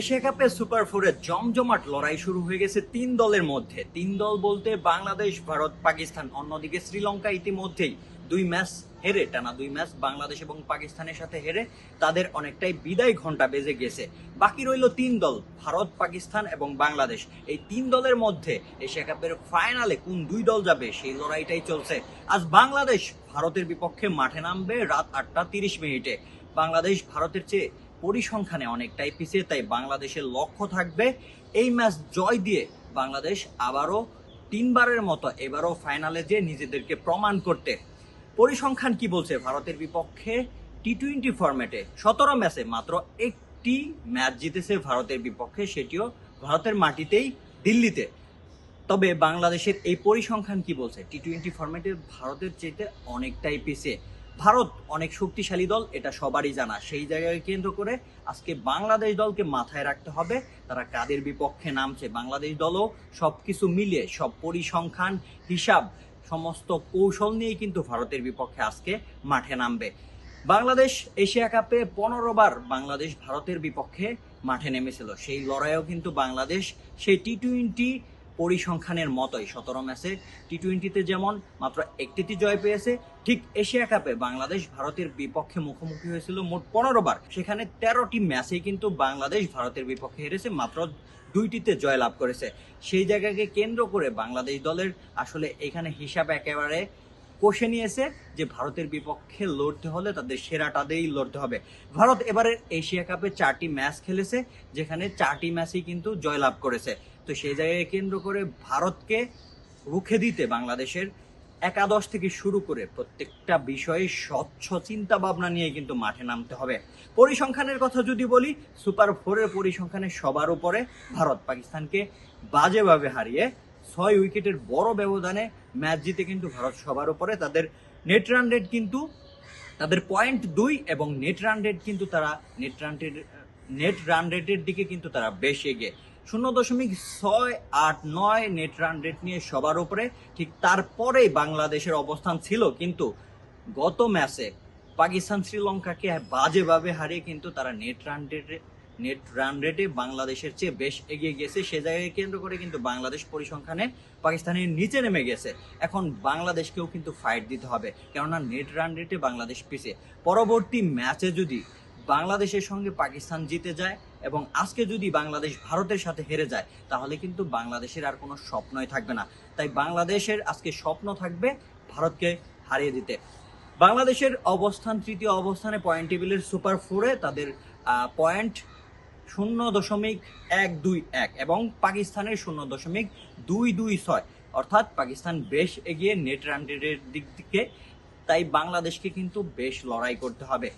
Asia কাপে super ফোরে জমজমাট লড়াই শুরু হয়ে গেছে তিন দলের মধ্যে। তিন দল বলতে বাংলাদেশ, ভারত, পাকিস্তান, অন্যদিকে শ্রীলঙ্কা ইতিমধ্যেই দুই ম্যাচ হেরে, টানা দুই ম্যাচ বাংলাদেশ এবং পাকিস্তানের সাথে হেরে তাদের অনেকটাই বিদায় ঘণ্টা বেজে গেছে। বাকি রইল তিন দল, ভারত, পাকিস্তান এবং বাংলাদেশ। এই তিন দলের মধ্যে এশিয়া কাপের ফাইনালে কোন দুই দল যাবে, সেই লড়াইটাই চলছে। আজ বাংলাদেশ ভারতের বিপক্ষে মাঠে নামবে রাত আটটা তিরিশ মিনিটে। বাংলাদেশ ভারতের চেয়ে পরিসংখ্যানে অনেকটাই পিছিয়ে, তাই বাংলাদেশের লক্ষ্য থাকবে এই ম্যাচ জয় দিয়ে বাংলাদেশ আবারও তিনবারের মতো এবারও ফাইনালে যে নিজেদেরকে প্রমাণ করতে। পরিসংখ্যান কি বলছে? ভারতের বিপক্ষে টি টোয়েন্টি ফরম্যাটে সতেরো ম্যাচে মাত্র একটি ম্যাচ জিতেছে ভারতের বিপক্ষে, সেটিও ভারতের মাটিতেই দিল্লিতে। তবে বাংলাদেশের এই পরিসংখ্যান কি বলছে? টি টোয়েন্টি ফরম্যাটে ভারতের চেয়ে অনেকটাই পিছিয়ে। ভারত অনেক শক্তিশালী দল, এটা সবারই জানা। সেই জায়গায় কেন্দ্র করে আজকে বাংলাদেশ দলকে মাথায় রাখতে হবে। তারা কাদের বিপক্ষে নামছে? বাংলাদেশ দলও সবকিছু মিলিয়ে, সব পরিসংখ্যান, হিসাব, সমস্ত কৌশল নিয়ে কিন্তু ভারতের বিপক্ষে আজকে মাঠে নামবে। বাংলাদেশ এশিয়া কাপে পনেরো বার বাংলাদেশ ভারতের বিপক্ষে মাঠে নেমেছিল। সেই লড়াইও কিন্তু বাংলাদেশ, সেই টি টোয়েন্টি পরিসংখ্যানের মতোই সতেরো ম্যাচে টি টোয়েন্টিতে যেমন মাত্র একটিতে জয় পেয়েছে, ঠিক এশিয়া কাপে বাংলাদেশ ভারতের বিপক্ষে মুখোমুখি হয়েছিল মোট পনেরো বার। সেখানে তেরোটি ম্যাচেই কিন্তু বাংলাদেশ ভারতের বিপক্ষে হেরেছে, মাত্র দুইটিতে জয় লাভ করেছে। সেই জায়গাকে কেন্দ্র করে বাংলাদেশ দলের আসলে এখানে হিসাব একেবারে কষে নিয়েছে যে ভারতের বিপক্ষে লড়তে হলে তাদের সেরাটা দিয়েই লড়তে হবে। ভারত এবারের এশিয়া কাপে চারটি ম্যাচ খেলেছে, যেখানে চারটি ম্যাচই কিন্তু জয়লাভ করেছে। তো সেই জায়গায় কেন্দ্র করে ভারতকে রুখে দিতে বাংলাদেশের একাদশ থেকে শুরু করে প্রত্যেকটা বিষয়ে স্বচ্ছ চিন্তা ভাবনা নিয়ে কিন্তু মাঠে নামতে হবে। পরিসংখ্যানের কথা যদি বলি, সুপার ফোরের পরিসংখ্যানে সবার উপরে ভারত পাকিস্তানকে বাজেভাবে হারিয়ে ছয় উইকেটের বড় ব্যবধানে ম্যাচ জিতে কিন্তু ভারত সবার উপরে। তাদের নেট রান রেট কিন্তু, তাদের পয়েন্ট দুই এবং নেট রান রেট কিন্তু তারা net run rate net run রেটের দিকে কিন্তু তারা বেশ এগিয়ে। শূন্য দশমিক ছয় আট নয় নেট রান রেট নিয়ে সবার উপরে। ঠিক তারপরেই বাংলাদেশের অবস্থান ছিল কিন্তু গত ম্যাচে পাকিস্তান শ্রীলঙ্কাকে বাজেভাবে হারিয়ে কিন্তু তারা নেট রান রেটে নেট রান রেটে বাংলাদেশের চেয়ে বেশ এগিয়ে গেছে সে জায়গায় কেন্দ্র করে কিন্তু বাংলাদেশ পরিসংখ্যানে পাকিস্তানের নিচে নেমে গেছে। এখন বাংলাদেশকেও কিন্তু ফাইট দিতে হবে, কেননা নেট রান রেটে বাংলাদেশ পিছিয়ে পরবর্তী ম্যাচে যদি বাংলাদেশের সঙ্গে পাকিস্তান জিতে যায় এবং আজকে যদি বাংলাদেশ ভারতের সাথে হেরে যায়, তাহলে কিন্তু বাংলাদেশের আর কোনো স্বপ্নই থাকবে না। তাই বাংলাদেশের আজকে স্বপ্ন থাকবে ভারতকে হারিয়ে দিতে। বাংলাদেশের অবস্থান, তৃতীয় অবস্থানে পয়েন্ট টেবিলের সুপার ফোরে তাদের পয়েন্ট শূন্য দশমিক এক দুই এক এবং পাকিস্তানের শূন্য দশমিক দুই দুই ছয়। অর্থাৎ পাকিস্তান বেশ এগিয়ে নেট রান রেটের দিক থেকে, তাই বাংলাদেশকে কিন্তু বেশ লড়াই করতে হবে।